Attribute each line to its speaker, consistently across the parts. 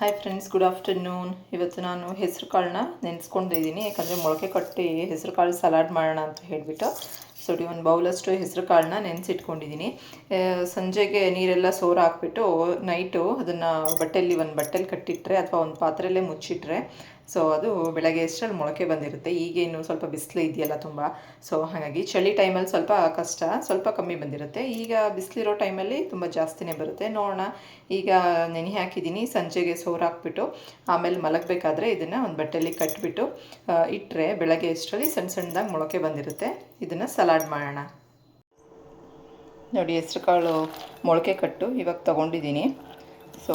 Speaker 1: Hi friends good afternoon ಇವತ್ತು ನಾನು ಹೆಸರು ಕಾಳನ್ನ ನೆನೆಸ್ಕೊಂಡಿದ್ದೀನಿ. ಯಾಕಂದರೆ ಮೊಳಕೆ ಕಟ್ಟಿ ಹೆಸರು ಕಾಳು ಸಲಾಡ್ ಮಾಡೋಣ ಅಂತ ಹೇಳಿಬಿಟ್ಟು ಸೊ ಒಂದು ಬೌಲಷ್ಟು ಹೆಸರು ಕಾಳನ್ನ ನೆನೆಸಿಟ್ಕೊಂಡಿದ್ದೀನಿ. ಸಂಜೆಗೆ ನೀರೆಲ್ಲ ಸೋರು ಹಾಕ್ಬಿಟ್ಟು ನೈಟು ಅದನ್ನು ಬಟ್ಟೆಯಲ್ಲಿ ಒಂದು ಬಟ್ಟೆಲಿ ಕಟ್ಟಿಟ್ರೆ ಅಥವಾ ಒಂದು ಪಾತ್ರೆಯಲ್ಲೇ ಮುಚ್ಚಿಟ್ರೆ ಸೊ ಅದು ಬೆಳಗ್ಗೆ ಎಷ್ಟರಲ್ಲಿ ಮೊಳಕೆ ಬಂದಿರುತ್ತೆ? ಈಗೇನು ಸ್ವಲ್ಪ ಬಿಸಿಲು ಇದೆಯಲ್ಲ ತುಂಬ. ಸೊ ಹಾಗಾಗಿ ಚಳಿ ಟೈಮಲ್ಲಿ ಸ್ವಲ್ಪ ಕಷ್ಟ, ಸ್ವಲ್ಪ ಕಮ್ಮಿ ಬಂದಿರುತ್ತೆ. ಈಗ ಬಿಸಿಲಿರೋ ಟೈಮಲ್ಲಿ ತುಂಬ ಜಾಸ್ತಿನೇ ಬರುತ್ತೆ. ನೋಡೋಣ. ಈಗ ನೆನೆ ಹಾಕಿದ್ದೀನಿ. ಸಂಜೆಗೆ ಸೋರು ಹಾಕ್ಬಿಟ್ಟು ಆಮೇಲೆ ಮಲಗಬೇಕಾದ್ರೆ ಇದನ್ನು ಒಂದು ಬಟ್ಟೆಯಲ್ಲಿ ಕಟ್ಬಿಟ್ಟು ಇಟ್ಟರೆ ಬೆಳಗ್ಗೆ ಎಷ್ಟರಲ್ಲಿ ಸಣ್ಣ ಸಣ್ಣದಾಗಿ ಮೊಳಕೆ ಬಂದಿರುತ್ತೆ. ಇದನ್ನು ಸಲಾಡ್ ಮಾಡೋಣ. ನೋಡಿ ಹೆಸ್ರು ಕಾಳು ಮೊಳಕೆ ಕಟ್ಟು ಇವಾಗ ತೊಗೊಂಡಿದ್ದೀನಿ. ಸೊ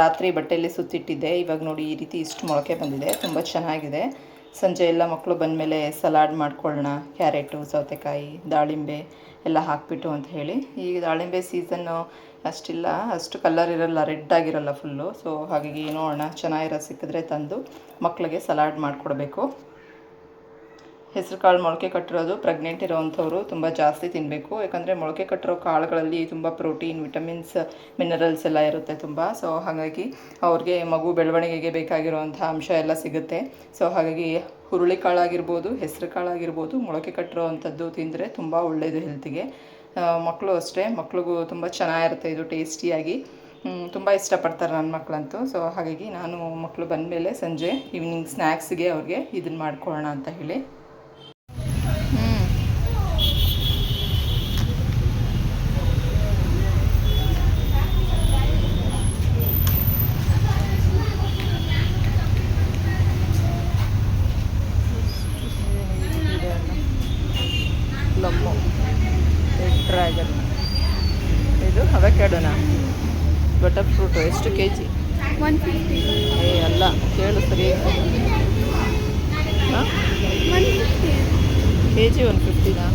Speaker 1: ರಾತ್ರಿ ಬಟ್ಟೆಯಲ್ಲಿ ಸುತ್ತಿಟ್ಟಿದ್ದೆ. ಇವಾಗ ನೋಡಿ ಈ ರೀತಿ ಇಷ್ಟು ಮೊಳಕೆ ಬಂದಿದೆ. ತುಂಬ ಚೆನ್ನಾಗಿದೆ. ಸಂಜೆ ಎಲ್ಲ ಮಕ್ಕಳು ಬಂದಮೇಲೆ ಸಲಾಡ್ ಮಾಡ್ಕೊಳ್ಳೋಣ. ಕ್ಯಾರೆಟು, ಸೌತೆಕಾಯಿ, ದಾಳಿಂಬೆ ಎಲ್ಲ ಹಾಕ್ಬಿಟ್ಟು ಅಂತ ಹೇಳಿ. ಈಗ ದಾಳಿಂಬೆ ಸೀಸನ್ನು ಅಷ್ಟಿಲ್ಲ. ಅಷ್ಟು ಕಲರ್ ಇರಲ್ಲ. ರೆಡ್ ಆಗಿರಲ್ಲ ಫುಲ್ಲು ಸೊ ಹಾಗಾಗಿ ನೋಡೋಣ. ಚೆನ್ನಾಗಿರೋ ಸಿಕ್ಕಿದ್ರೆ ತಂದು ಮಕ್ಕಳಿಗೆ ಸಲಾಡ್ ಮಾಡಿಕೊಡ್ಬೇಕು. ಹೆಸರು ಕಾಳು ಮೊಳಕೆ ಕಟ್ಟಿರೋದು ಪ್ರೆಗ್ನೆಂಟ್ ಇರೋವಂಥವ್ರು ತುಂಬ ಜಾಸ್ತಿ ತಿನ್ನಬೇಕು ಯಾಕಂದರೆ ಮೊಳಕೆ ಕಟ್ಟಿರೋ ಕಾಳುಗಳಲ್ಲಿ ತುಂಬ ಪ್ರೋಟೀನ್ ವಿಟಮಿನ್ಸ್ ಮಿನರಲ್ಸ್ ಎಲ್ಲ ಇರುತ್ತೆ ತುಂಬ. ಸೊ ಹಾಗಾಗಿ ಅವ್ರಿಗೆ ಮಗು ಬೆಳವಣಿಗೆಗೆ ಬೇಕಾಗಿರುವಂಥ ಅಂಶ ಎಲ್ಲ ಸಿಗುತ್ತೆ. ಸೊ ಹಾಗಾಗಿ ಹುರುಳಿ ಕಾಳಾಗಿರ್ಬೋದು, ಹೆಸರು ಕಾಳಾಗಿರ್ಬೋದು, ಮೊಳಕೆ ಕಟ್ಟಿರೋ ಅಂಥದ್ದು ತಿಂದರೆ ತುಂಬ ಒಳ್ಳೆಯದು ಹೆಲ್ತಿಗೆ. ಮಕ್ಕಳು ಅಷ್ಟೇ. ಮಕ್ಳಿಗೂ ತುಂಬ ಚೆನ್ನಾಗಿರುತ್ತೆ, ಇದು ಟೇಸ್ಟಿಯಾಗಿ. ತುಂಬ ಇಷ್ಟಪಡ್ತಾರೆ ನನ್ನ ಮಕ್ಕಳಂತೂ ಸೊ ಹಾಗಾಗಿ ನಾನು ಮಕ್ಕಳು ಬಂದಮೇಲೆ ಸಂಜೆ ಈವ್ನಿಂಗ್ ಸ್ನ್ಯಾಕ್ಸ್ಗೆ ಅವ್ರಿಗೆ ಇದನ್ನು ಮಾಡ್ಕೊಳ್ಳೋಣ ಅಂತ ಹೇಳಿ. ಬಟರ್ ಫ್ರೂಟು ಎಷ್ಟು ಕೆ ಜಿ
Speaker 2: ಒನ್ ಫಿಫ್ಟಿ
Speaker 1: ಏ ಅಲ್ಲ ಕೇಳು ಸರಿ. ಹಾಂ? ಕೆ ಜಿ ಒನ್ ಫಿಫ್ಟಿನಾ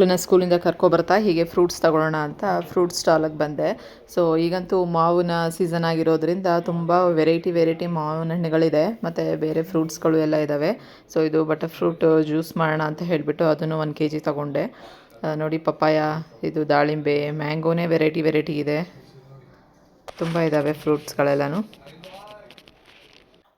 Speaker 1: ಮಕ್ಕಳನ್ನ ಸ್ಕೂಲಿಂದ ಕರ್ಕೊಬರ್ತಾ ಹೀಗೆ ಫ್ರೂಟ್ಸ್ ತಗೊಳ್ಳೋಣ ಅಂತ ಫ್ರೂಟ್ ಸ್ಟಾಲಿಗೆ ಬಂದೆ. ಸೊ ಈಗಂತೂ ಮಾವಿನ ಸೀಸನ್ ಆಗಿರೋದ್ರಿಂದ ತುಂಬ ವೆರೈಟಿ ವೆರೈಟಿ ಮಾವಿನ ಹಣ್ಣುಗಳಿದೆ. ಮತ್ತು ಬೇರೆ ಫ್ರೂಟ್ಸ್ಗಳು ಎಲ್ಲ ಇದ್ದಾವೆ ಸೊ ಇದು ಬಟರ್ ಫ್ರೂಟ್ ಜ್ಯೂಸ್ ಮಾಡೋಣ ಅಂತ ಹೇಳಿಬಿಟ್ಟು ಅದನ್ನು ಒಂದು ಕೆ ಜಿ ತಗೊಂಡೆ ನೋಡಿ ಪಪ್ಪಾಯ, ಇದು ದಾಳಿಂಬೆ ಮ್ಯಾಂಗೋನೇ ವೆರೈಟಿ ವೆರೈಟಿ ಇದೆ. ತುಂಬ ಇದ್ದಾವೆ ಫ್ರೂಟ್ಸ್ಗಳೆಲ್ಲನೂ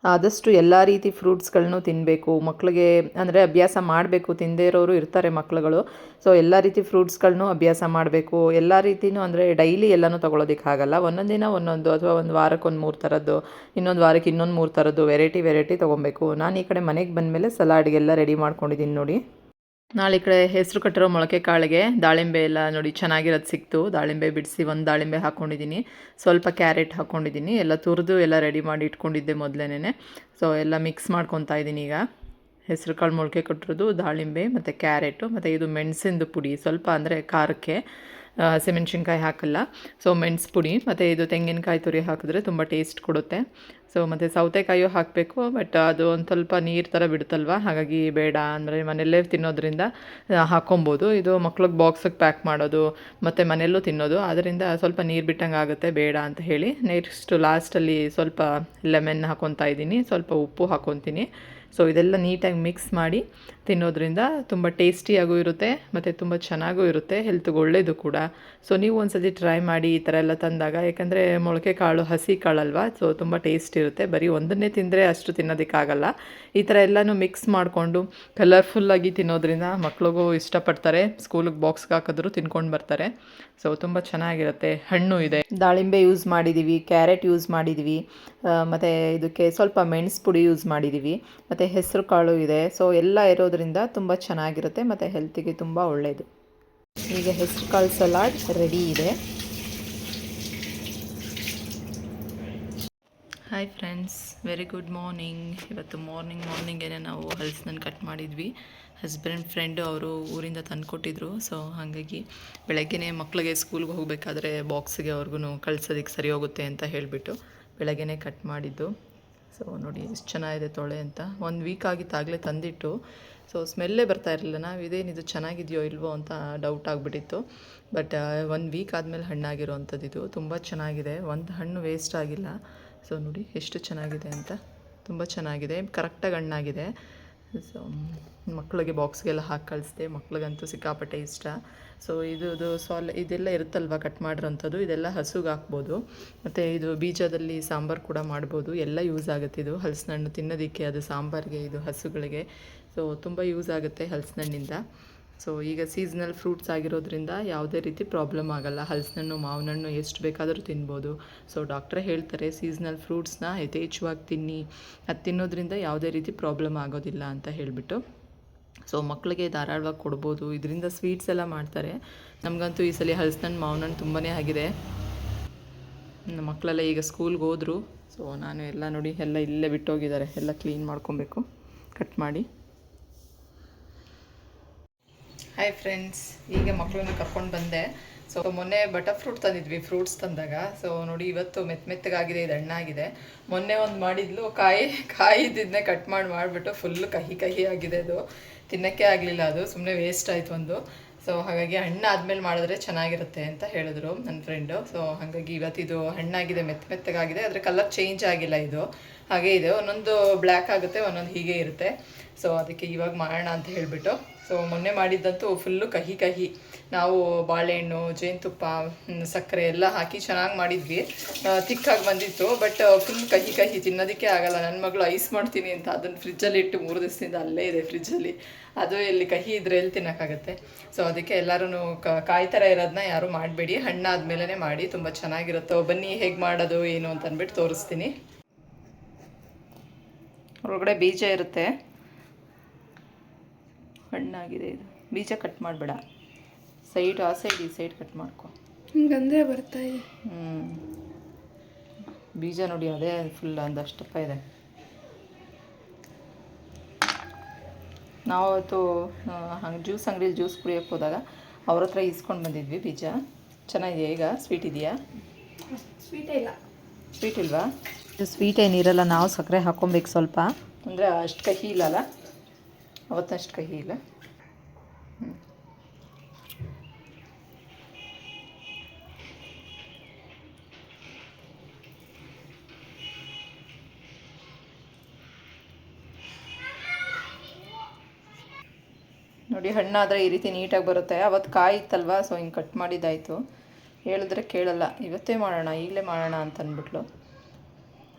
Speaker 1: ಆದಷ್ಟು ಎಲ್ಲ ರೀತಿ ಫ್ರೂಟ್ಸ್ಗಳನ್ನು ತಿನ್ನಬೇಕು ಮಕ್ಕಳಿಗೆ ಅಂದರೆ ಅಭ್ಯಾಸ ಮಾಡಬೇಕು. ತಿಂದೇ ಇರೋರು ಇರ್ತಾರೆ ಮಕ್ಕಳುಗಳು ಸೊ ಎಲ್ಲ ರೀತಿ ಫ್ರೂಟ್ಸ್ಗಳನ್ನೂ ಅಭ್ಯಾಸ ಮಾಡಬೇಕು. ಎಲ್ಲ ರೀತಿನೂ ಅಂದರೆ ಡೈಲಿ ಎಲ್ಲನೂ ತೊಗೊಳೋದಕ್ಕಾಗಲ್ಲ ಒಂದೊಂದು ದಿನ ಒಂದೊಂದು ಅಥವಾ ಒಂದು ವಾರಕ್ಕೆ ಒಂದು ಮೂರು ಥರದ್ದು ಇನ್ನೊಂದು ವಾರಕ್ಕೆ ಇನ್ನೊಂದು ಮೂರು ಥರದ್ದು ವೆರೈಟಿ ವೆರೈಟಿ ತೊಗೊಬೇಕು. ನಾನು ಈ ಕಡೆ ಮನೆಗೆ ಬಂದಮೇಲೆ ಸಲಾಡ್ಗೆಲ್ಲ ರೆಡಿ ಮಾಡ್ಕೊಂಡಿದ್ದೀನಿ ನೋಡಿ. ನಾಳೆ ಈ ಕಡೆ ಹೆಸರು ಕಟ್ಟಿರೋ ಮೊಳಕೆ ಕಾಳಿಗೆ ದಾಳಿಂಬೆ ಎಲ್ಲ ನೋಡಿ ಚೆನ್ನಾಗಿರೋದು ಸಿಕ್ತು. ದಾಳಿಂಬೆ ಬಿಡಿಸಿ ಒಂದು ದಾಳಿಂಬೆ ಹಾಕ್ಕೊಂಡಿದ್ದೀನಿ ಸ್ವಲ್ಪ ಕ್ಯಾರೆಟ್ ಹಾಕ್ಕೊಂಡಿದ್ದೀನಿ ಎಲ್ಲ ತುರಿದು ಎಲ್ಲ ರೆಡಿ ಮಾಡಿ ಇಟ್ಕೊಂಡಿದ್ದೆ ಮೊದಲೇನೆ ಸೊ ಎಲ್ಲ ಮಿಕ್ಸ್ ಮಾಡ್ಕೊತಾ ಇದ್ದೀನಿ ಈಗ. ಹೆಸರು ಕಾಳು ಮೊಳಕೆ ಕಟ್ಟಿರೋದು ದಾಳಿಂಬೆ ಮತ್ತು ಕ್ಯಾರೆಟು ಮತ್ತು ಇದು ಮೆಣಸಿಂದು ಪುಡಿ. ಸ್ವಲ್ಪ ಅಂದರೆ ಖಾರಕ್ಕೆ. ಹಸಿಮೆಣ್ಸಿನ್ಕಾಯಿ ಹಾಕಲ್ಲ. ಸೊ ಮೆಣಸು ಪುಡಿ, ಮತ್ತು ಇದು ತೆಂಗಿನಕಾಯಿ ತುರಿ ಹಾಕಿದ್ರೆ ತುಂಬ ಟೇಸ್ಟ್ ಕೊಡುತ್ತೆ. ಸೊ ಮತ್ತು ಸೌತೆಕಾಯಿಯೂ ಹಾಕಬೇಕು ಬಟ್ ಅದು ಒಂದು ಸ್ವಲ್ಪ ನೀರು ಥರ ಬಿಡುತ್ತಲ್ವ? ಹಾಗಾಗಿ ಬೇಡ. ಅಂದರೆ ಮನೆಯಲ್ಲೇ ತಿನ್ನೋದ್ರಿಂದ ಹಾಕೊಬೋದು ಇದು ಮಕ್ಳಿಗೆ ಬಾಕ್ಸಿಗೆ ಪ್ಯಾಕ್ ಮಾಡೋದು, ಮತ್ತು ಮನೆಯಲ್ಲೂ ತಿನ್ನೋದು. ಅದರಿಂದ ಸ್ವಲ್ಪ ನೀರು ಬಿಟ್ಟಂಗೆ ಆಗುತ್ತೆ, ಬೇಡ ಅಂತ ಹೇಳಿ. ನೆಕ್ಸ್ಟು ಲಾಸ್ಟಲ್ಲಿ ಸ್ವಲ್ಪ ಲೆಮನ್ ಹಾಕ್ಕೊತಾ ಇದ್ದೀನಿ ಸ್ವಲ್ಪ ಉಪ್ಪು ಹಾಕ್ಕೊತೀನಿ ಸೊ ಇದೆಲ್ಲ ನೀಟಾಗಿ ಮಿಕ್ಸ್ ಮಾಡಿ ತಿನ್ನೋದ್ರಿಂದ ತುಂಬ ಟೇಸ್ಟಿಯಾಗೂ ಇರುತ್ತೆ ಮತ್ತು ತುಂಬ ಚೆನ್ನಾಗೂ ಇರುತ್ತೆ ಹೆಲ್ತ್ಗೆ ಒಳ್ಳೆಯದು ಕೂಡ. ಸೊ ನೀವು ಒಂದ್ಸತಿ ಟ್ರೈ ಮಾಡಿ ಈ ಥರ ಎಲ್ಲ ತಂದಾಗ, ಯಾಕಂದರೆ ಮೊಳಕೆ ಕಾಳು, ಹಸಿ ಕಾಳಲ್ವಾ ಸೊ ತುಂಬ ಟೇಸ್ಟ್ ಇರುತ್ತೆ. ಬರೀ ಒಂದನ್ನೇ ತಿಂದರೆ ಅಷ್ಟು ತಿನ್ನೋದಕ್ಕಾಗಲ್ಲ ಈ ಥರ ಎಲ್ಲನೂ ಮಿಕ್ಸ್ ಮಾಡಿಕೊಂಡು ಕಲರ್ಫುಲ್ಲಾಗಿ ತಿನ್ನೋದ್ರಿಂದ ಮಕ್ಳಿಗೂ ಇಷ್ಟಪಡ್ತಾರೆ. ಸ್ಕೂಲಿಗೆ ಬಾಕ್ಸ್ಗೆ ಹಾಕಿದ್ರು ತಿನ್ಕೊಂಡು ಬರ್ತಾರೆ. ಸೊ ತುಂಬ ಚೆನ್ನಾಗಿರುತ್ತೆ. ಹಣ್ಣು ಇದೆ. ದಾಳಿಂಬೆ ಯೂಸ್ ಮಾಡಿದ್ದೀವಿ ಕ್ಯಾರೆಟ್ ಯೂಸ್ ಮಾಡಿದ್ದೀವಿ ಮತ್ತು ಇದಕ್ಕೆ ಸ್ವಲ್ಪ ಮೆಣಸು ಪುಡಿ ಯೂಸ್ ಮಾಡಿದ್ದೀವಿ ಮತ್ತು ಹೆಸರು ಕಾಳು ಇದೆ. ಸೊ ಎಲ್ಲ ಇರೋದ್ರಿಂದ ತುಂಬ ಚೆನ್ನಾಗಿರುತ್ತೆ ಮತ್ತು ಹೆಲ್ತಿಗೆ ತುಂಬ ಒಳ್ಳೆಯದು ಈಗ ಹೆಸರು ಕಾಳು ಸಲಾಡ್ ರೆಡಿ ಇದೆ. Hi friends very good morning ಇವತ್ತು ಮಾರ್ನಿಂಗ್ ಮಾರ್ನಿಂಗೇನೆ ನಾವು ಹಲ್ಸನ್ನ ಕಟ್ ಮಾಡಿದ್ವಿ. ಹಸ್ಬೆಂಡ್ ಫ್ರೆಂಡು ಅವರು ಊರಿಂದ ತಂದುಕೊಟ್ಟಿದ್ರು. ಸೊ ಹಾಗಾಗಿ ಬೆಳಗ್ಗೆನೇ ಮಕ್ಕಳಿಗೆ ಸ್ಕೂಲ್ಗೆ ಹೋಗಬೇಕಾದ್ರೆ ಬಾಕ್ಸಿಗೆ ಅವ್ರಿಗೂ ಕಳ್ಸೋದಕ್ಕೆ ಸರಿ ಹೋಗುತ್ತೆ ಅಂತ ಹೇಳಿಬಿಟ್ಟು ಬೆಳಗ್ಗೆನೇ ಕಟ್ ಮಾಡಿದ್ದು. ಸೊ ನೋಡಿ ಎಷ್ಟು ಚೆನ್ನಾಗಿದೆ ತೊಳೆ ಅಂತ. ಒಂದು ವೀಕ್ ಆಗಿತ್ತು ಆಗಲೇ ತಂದಿಟ್ಟು. ಸೊ ಸ್ಮೆಲ್ಲೇ ಬರ್ತಾ ಇರಲಿಲ್ಲ. ನಾವು ಇದೇನಿದು ಚೆನ್ನಾಗಿದೆಯೋ ಇಲ್ವೋ ಅಂತ ಡೌಟ್ ಆಗಿಬಿಟ್ಟಿತ್ತು. ಬಟ್ ಒಂದು ವೀಕ್ ಆದಮೇಲೆ ಹಣ್ಣಾಗಿರೋ ಅಂಥದ್ದು ಇದು. ತುಂಬ ಚೆನ್ನಾಗಿದೆ. ಒಂದು ಹಣ್ಣು ವೇಸ್ಟ್ ಆಗಿಲ್ಲ. ಸೊ ನೋಡಿ, ಎಷ್ಟು ಚೆನ್ನಾಗಿದೆ ಅಂತ. ತುಂಬ ಚೆನ್ನಾಗಿದೆ. ಕರೆಕ್ಟಾಗಿ ಹಣ್ಣಾಗಿದೆ. ಸೊ ಮಕ್ಕಳಿಗೆ ಬಾಕ್ಸ್ಗೆಲ್ಲ ಹಾಕಿ ಕಳಿಸ್ದೆ. ಮಕ್ಳಿಗಂತೂ ಸಿಕ್ಕಾಪಟ್ಟೆ ಇಷ್ಟ. ಸೊ ಇದು ಇದು ಸಾಲ್, ಇದೆಲ್ಲ ಇರುತ್ತಲ್ವ ಕಟ್ ಮಾಡಿರೋಂಥದ್ದು? ಇದೆಲ್ಲ ಹಸುಗೆ ಹಾಕ್ಬೋದು. ಮತ್ತು ಇದು ಬೀಜದಲ್ಲಿ ಸಾಂಬಾರು ಕೂಡ ಮಾಡ್ಬೋದು. ಎಲ್ಲ ಯೂಸ್ ಆಗುತ್ತೆ ಇದು. ಹಲಸಿನಣ್ಣು ತಿನ್ನೋದಕ್ಕೆ ಅದು ಸಾಂಬಾರಿಗೆ, ಇದು ಹಸುಗಳಿಗೆ. ಸೊ ತುಂಬ ಯೂಸ್ ಆಗುತ್ತೆ ಹಲಸಿನಣ್ಣಿಂದ. ಸೊ ಈಗ ಸೀಸ್ನಲ್ ಫ್ರೂಟ್ಸ್ ಆಗಿರೋದ್ರಿಂದ ಯಾವುದೇ ರೀತಿ ಪ್ರಾಬ್ಲಮ್ ಆಗಲ್ಲ. ಹಲಸಿನಣ್ಣು, ಮಾವಿನಣ್ಣು ಎಷ್ಟು ಬೇಕಾದರೂ ತಿನ್ಬೋದು. ಸೊ ಡಾಕ್ಟ್ರೇ ಹೇಳ್ತಾರೆ, ಸೀಸ್ನಲ್ ಫ್ರೂಟ್ಸ್ನ ಯಥೇಚ್ಛವಾಗಿ ತಿನ್ನಿ. ಅದು ತಿನ್ನೋದ್ರಿಂದ ಯಾವುದೇ ರೀತಿ ಪ್ರಾಬ್ಲಮ್ ಆಗೋದಿಲ್ಲ ಅಂತ ಹೇಳಿಬಿಟ್ಟು. ಸೊ ಮಕ್ಕಳಿಗೆ ಧಾರಾಳವಾಗಿ ಕೊಡ್ಬೋದು. ಇದರಿಂದ ಸ್ವೀಟ್ಸ್ ಎಲ್ಲ ಮಾಡ್ತಾರೆ. ನಮಗಂತೂ ಈ ಸಲ ಹಲಸಿನಣ್ಣು ಮಾವನಣ್ಣು ತುಂಬಾ ಆಗಿದೆ. ನಮ್ಮ ಮಕ್ಕಳೆಲ್ಲ ಈಗ ಸ್ಕೂಲ್ಗೆ ಹೋದರು. ಸೊ ನಾನು ಎಲ್ಲ ನೋಡಿ, ಎಲ್ಲ ಇಲ್ಲೇ ಬಿಟ್ಟೋಗಿದ್ದಾರೆ. ಎಲ್ಲ ಕ್ಲೀನ್ ಮಾಡ್ಕೊಬೇಕು. ಕಟ್ ಮಾಡಿ. ಹಾಯ್ ಫ್ರೆಂಡ್ಸ್ ಈಗ ಮಕ್ಕಳನ್ನ ಕರ್ಕೊಂಡು ಬಂದೆ. ಸೊ ಮೊನ್ನೆ ಬಟರ್ ಫ್ರೂಟ್ ತಂದಿದ್ವಿ ಫ್ರೂಟ್ಸ್ ತಂದಾಗ. ಸೊ ನೋಡಿ ಇವತ್ತು ಮೆತ್ತ ಮೆತ್ತಗಾಗಿದೆ, ಇದು ಹಣ್ಣಾಗಿದೆ. ಮೊನ್ನೆ ಒಂದು ಮಾಡಿದ್ಲು, ಕಾಯಿ ಕಾಯಿ ಕಾಯಿದ್ದನ್ನೇ ಕಟ್ ಮಾಡಿ, ಮಾಡಿಬಿಟ್ಟು ಫುಲ್ ಕಹಿ ಕಹಿ ಆಗಿದೆ ಅದು. ತಿನ್ನೋಕ್ಕೆ ಆಗಲಿಲ್ಲ ಅದು ಸುಮ್ಮನೆ ವೇಸ್ಟ್ ಆಯಿತು ಒಂದು. ಸೊ ಹಾಗಾಗಿ ಹಣ್ಣು ಆದಮೇಲೆ ಮಾಡಿದ್ರೆ ಚೆನ್ನಾಗಿರುತ್ತೆ ಅಂತ ಹೇಳಿದ್ರು ನನ್ನ ಫ್ರೆಂಡು ಸೊ ಹಾಗಾಗಿ ಇವತ್ತಿದು ಹಣ್ಣಾಗಿದೆ ಮೆತ್ತ ಮೆತ್ತಗಾಗಿದೆ. ಅದರ ಕಲರ್ ಚೇಂಜ್ ಆಗಿಲ್ಲ ಇದು. ಹಾಗೆ ಇದೆ, ಒಂದೊಂದು ಬ್ಲ್ಯಾಕ್ ಆಗುತ್ತೆ, ಒಂದೊಂದು ಹೀಗೆ ಇರುತ್ತೆ. ಸೊ ಅದಕ್ಕೆ ಇವಾಗ ಮಾಡೋಣ ಅಂತ ಹೇಳಿಬಿಟ್ಟು ಸೊ ಮೊನ್ನೆ ಮಾಡಿದ್ದಂತೂ ಫುಲ್ಲು ಕಹಿ ಕಹಿ. ನಾವು ಬಾಳೆಹಣ್ಣು, ಜೇನುತುಪ್ಪ ಸಕ್ಕರೆ ಎಲ್ಲ ಹಾಕಿ ಚೆನ್ನಾಗಿ ಮಾಡಿದ್ವಿ. ತಿಕ್ಕಾಗಿ ಬಂದಿತ್ತು ಬಟ್ ಫುಲ್ ಕಹಿ ಕಹಿ ತಿನ್ನೋದಕ್ಕೆ ಆಗಲ್ಲ. ನನ್ನ ಮಗಳು ಐಸ್ ಮಾಡ್ತೀನಿ ಅಂತ ಅದನ್ನು ಫ್ರಿಜ್ಜಲ್ಲಿ ಇಟ್ಟು ಮೂರು ದಿವಸದಿಂದ ಅಲ್ಲೇ ಇದೆ ಫ್ರಿಜ್ಜಲ್ಲಿ ಅದು ಇಲ್ಲಿ ಕಹಿ ಇದ್ರೆ ಎಲ್ಲಿ ತಿನ್ನೋಕ್ಕಾಗತ್ತೆ. ಸೊ ಅದಕ್ಕೆ ಎಲ್ಲರೂ ಕಾಯಿ ಥರ ಇರೋದನ್ನ ಯಾರೂ ಮಾಡಬೇಡಿ. ಹಣ್ಣಾದ್ಮೇಲೆ ಮಾಡಿ, ತುಂಬ ಚೆನ್ನಾಗಿರುತ್ತೆ. ಬನ್ನಿ, ಹೇಗೆ ಮಾಡೋದು, ಏನು ಅಂತ ಅಂದ್ಬಿಟ್ಟು ತೋರಿಸ್ತೀನಿ. ಒಳಗಡೆ ಬೀಜ ಇರುತ್ತೆ. ಹಣ್ಣಾಗಿದೆ ಇದು. ಬೀಜ ಕಟ್ ಮಾಡಬೇಡ. ಸೈಡ್ ಆ ಸೈಡ್ ಈ ಸೈಡ್ ಕಟ್ ಮಾಡ್ಕೊ.
Speaker 2: ಹಿಂಗಂದ್ರೆ ಬರ್ತಾ ಇದೆ.
Speaker 1: ಹ್ಞೂ ಬೀಜ ನೋಡಿ ಅದೇ ಫುಲ್ ಒಂದಷ್ಟಪ್ಪ ಇದೆ. ನಾವು ಅವತ್ತು ಹಂಗೆ ಜ್ಯೂಸ್ ಅಂಗಡಿ ಜ್ಯೂಸ್ ಕುಡಿಯೋಕ್ಕೆ ಹೋದಾಗ ಅವ್ರ ಹತ್ರ ಇಸ್ಕೊಂಡು ಬಂದಿದ್ವಿ ಬೀಜ. ಚೆನ್ನಾಗಿದೆಯಾ ಈಗ? ಸ್ವೀಟ್ ಇದೆಯಾ?
Speaker 2: ಸ್ವೀಟ್ ಇಲ್ಲ.
Speaker 1: ಸ್ವೀಟ್ ಇಲ್ವಾ? ಸ್ವೀಟ್ ಏನಿರಲ್ಲ ನಾವು ಸಕ್ಕರೆ ಹಾಕೊಬೇಕು ಸ್ವಲ್ಪ. ಅಂದರೆ ಅಷ್ಟು ಕಹಿ ಇಲ್ಲಲ್ಲ? ಅವತ್ತಷ್ಟು ಕಹಿ ಇಲ್ಲ. ನೋಡಿ ಹಣ್ಣಾದರೆ ಈ ರೀತಿ ನೀಟಾಗಿ ಬರುತ್ತೆ. ಅವತ್ತು ಕಾಯಿ ಇತ್ತಲ್ವ ಸೊ ಹಿಂಗೆ ಕಟ್ ಮಾಡಿದ್ದಾಯಿತು. ಹೇಳಿದ್ರೆ ಕೇಳಲ್ಲ. ಇವತ್ತೇ ಮಾಡೋಣ, ಈಗಲೇ ಮಾಡೋಣ ಅಂತ ಅಂದ್ಬಿಟ್ಲು.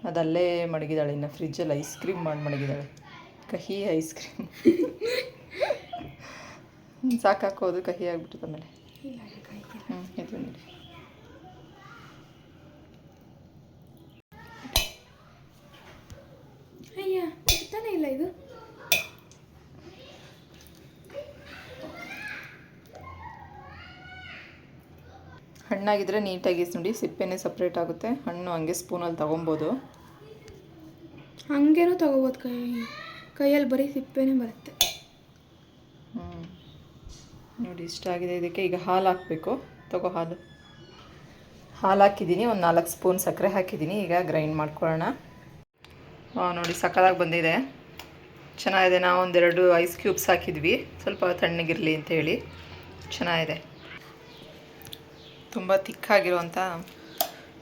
Speaker 1: ಅದಲ್ಲೇ ಮಡಗಿದಾಳೆ ಇನ್ನು ಫ್ರಿಜ್ಜಲ್ಲಿ ಐಸ್ ಕ್ರೀಮ್ ಮಾಡಿ ಮಡಗಿದಾಳೆ. ಕಹಿ ಐಸ್ ಕ್ರೀಮ್. ಸಾಕಾಕೋದು ಕಹಿ ಆಗಿಬಿಟ್ಟಿದೆ ಆಮೇಲೆ. ಹ್ಞೂ ಇದು ನೋಡಿ.
Speaker 2: ಅಯ್ಯ ಬರ್ತಾನೆ ಇಲ್ಲ ಇದು?
Speaker 1: ಹಣ್ಣಾಗಿದ್ರೆ ನೀಟಾಗಿ ನೋಡಿ ಸಿಪ್ಪೆನೇ ಸಪ್ರೇಟ್ ಆಗುತ್ತೆ. ಹಣ್ಣು ಹಂಗೆ ಸ್ಪೂನಲ್ಲಿ ತೊಗೊಬೋದು.
Speaker 2: ಹಂಗೇನು ತಗೋಬೋದು ಕೈ ಕೈಯಲ್ಲಿ ಬರೀ ಸಿಪ್ಪೆನೇ ಬರುತ್ತೆ.
Speaker 1: ಹ್ಞೂ ನೋಡಿ ಇಷ್ಟ ಆಗಿದೆ. ಇದಕ್ಕೆ ಈಗ ಹಾಲು ಹಾಕಬೇಕು. ತಗೋ ಹಾಲು. ಹಾಲು ಹಾಕಿದ್ದೀನಿ. ಒಂದು ನಾಲ್ಕು ಸ್ಪೂನ್ ಸಕ್ಕರೆ ಹಾಕಿದ್ದೀನಿ. ಈಗ ಗ್ರೈಂಡ್ ಮಾಡ್ಕೊಳ್ಳೋಣ. ನೋಡಿ ಸಕ್ಕದಾಗಿ ಬಂದಿದೆ. ಚೆನ್ನಾಗಿದೆ. ನಾವು ಒಂದೆರಡು ಐಸ್ ಕ್ಯೂಬ್ಸ್ ಹಾಕಿದ್ವಿ. ಸ್ವಲ್ಪ ತಣ್ಣಗಿರಲಿ ಅಂತ ಹೇಳಿ. ಚೆನ್ನಾಗಿದೆ. ತುಂಬ ತಿಕ್ಕಾಗಿರುವಂಥ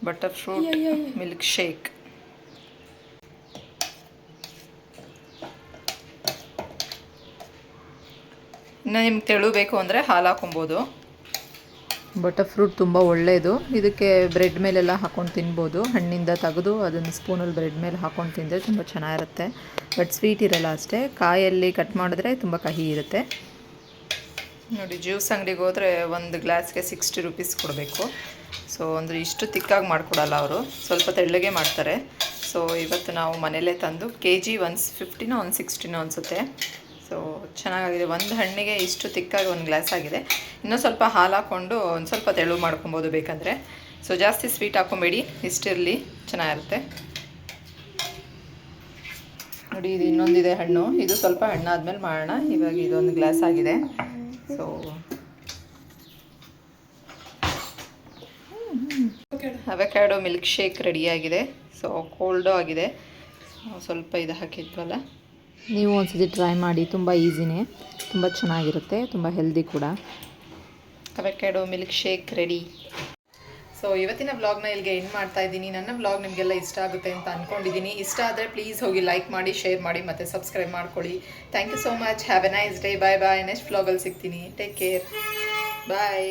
Speaker 1: ಬಟರ್ ಫ್ರೂಟ್ ಮಿಲ್ಕ್ ಶೇಕ್ ಇನ್ನು ನಿಮ್ಗೆ ತೆಳುಬೇಕು ಅಂದರೆ ಹಾಲು ಹಾಕೊಬೋದು. ಬಟರ್ ಫ್ರೂಟ್ ತುಂಬ ಒಳ್ಳೆಯದು ಇದಕ್ಕೆ ಬ್ರೆಡ್ ಮೇಲೆಲ್ಲ ಹಾಕೊಂಡು ತಿನ್ಬೋದು. ಹಣ್ಣಿಂದ ತೆಗೆದು ಅದನ್ನು ಸ್ಪೂನಲ್ಲಿ ಬ್ರೆಡ್ ಮೇಲೆ ಹಾಕೊಂಡು ತಿಂದರೆ ತುಂಬ ಚೆನ್ನಾಗಿರುತ್ತೆ. ಬಟ್ ಸ್ವೀಟ್ ಇರಲ್ಲ ಅಷ್ಟೇ. ಕಾಯಲ್ಲಿ ಕಟ್ ಮಾಡಿದ್ರೆ ತುಂಬ ಕಹಿ ಇರುತ್ತೆ. ನೋಡಿ ಜ್ಯೂಸ್ ಅಂಗಡಿಗೆ ಹೋದರೆ ಒಂದು ಗ್ಲಾಸ್ಗೆ ಸಿಕ್ಸ್ಟಿ ರುಪೀಸ್ ಕೊಡಬೇಕು. ಸೊ ಅಂದರೆ ಇಷ್ಟು ತಿಕ್ಕಾಗಿ ಮಾಡಿಕೊಡಲ್ಲ ಅವರು. ಸ್ವಲ್ಪ ತೆಳ್ಳಗೆ ಮಾಡ್ತಾರೆ. ಸೊ ಇವತ್ತು ನಾವು ಮನೇಲೇ ತಂದು ಕೆ ಜಿ ಒನ್ಸ್ ಫಿಫ್ಟಿನೋ ಒಂದು ಸಿಕ್ಸ್ಟಿನೋ ಅನಿಸುತ್ತೆ. ಸೊ ಚೆನ್ನಾಗಿದೆ ಒಂದು ಹಣ್ಣಿಗೆ ಇಷ್ಟು ತಿಕ್ಕಾಗಿ ಒಂದು ಗ್ಲಾಸ್ ಆಗಿದೆ. ಇನ್ನೂ ಸ್ವಲ್ಪ ಹಾಲು ಹಾಕ್ಕೊಂಡು ಒಂದು ಸ್ವಲ್ಪ ತೆಳು ಮಾಡ್ಕೊಬೋದು ಬೇಕಂದರೆ. ಸೊ ಜಾಸ್ತಿ ಸ್ವೀಟ್ ಹಾಕ್ಕೊಬೇಡಿ ಇಷ್ಟಿರಲಿ ಚೆನ್ನಾಗಿರುತ್ತೆ. ನೋಡಿ, ಇದು ಇನ್ನೊಂದಿದೆ ಹಣ್ಣು. ಇದು ಸ್ವಲ್ಪ ಹಣ್ಣಾದ್ಮೇಲೆ ಮಾಡೋಣ. ಇವಾಗ ಇದೊಂದು ಗ್ಲಾಸ್ ಆಗಿದೆ. ಸೊ ಅವೆಕ್ಯಾಡೋ ಮಿಲ್ಕ್ ಶೇಕ್ ರೆಡಿಯಾಗಿದೆ ಸೊ ಕೋಲ್ಡು ಆಗಿದೆ. ಸ್ವಲ್ಪ ಇದು ಹಾಕಿದ್ವಲ್ಲ?
Speaker 3: ನೀವು ಒಂದ್ಸತಿ ಟ್ರೈ ಮಾಡಿ, ತುಂಬ ಈಸಿನೇ ತುಂಬ ಚೆನ್ನಾಗಿರುತ್ತೆ, ತುಂಬ ಹೆಲ್ದಿ ಕೂಡ.
Speaker 1: Avocado milk shake ready so ಇವತ್ತಿನ ವ್ಲಾಗ್ನ ಇಲ್ಲಿಗೆ ಎಂಡ್ ಮಾಡ್ತಾ ಇದ್ದೀನಿ. ನನ್ನ ವ್ಲಾಗ್ ನಿಮಗೆಲ್ಲ ಇಷ್ಟ ಆಗುತ್ತೆ ಅಂತ ಅಂದ್ಕೊಂಡಿದ್ದೀನಿ ಇಷ್ಟ ಆದರೆ ಪ್ಲೀಸ್ ಹೋಗಿ ಲೈಕ್ ಮಾಡಿ ಶೇರ್ ಮಾಡಿ ಮತ್ತು ಸಬ್ಸ್ಕ್ರೈಬ್ ಮಾಡ್ಕೊಳ್ಳಿ. Thank you so much have a nice day bye bye next ವ್ಲಾಗಲ್ಲಿ ಸಿಗ್ತೀನಿ. Take care bye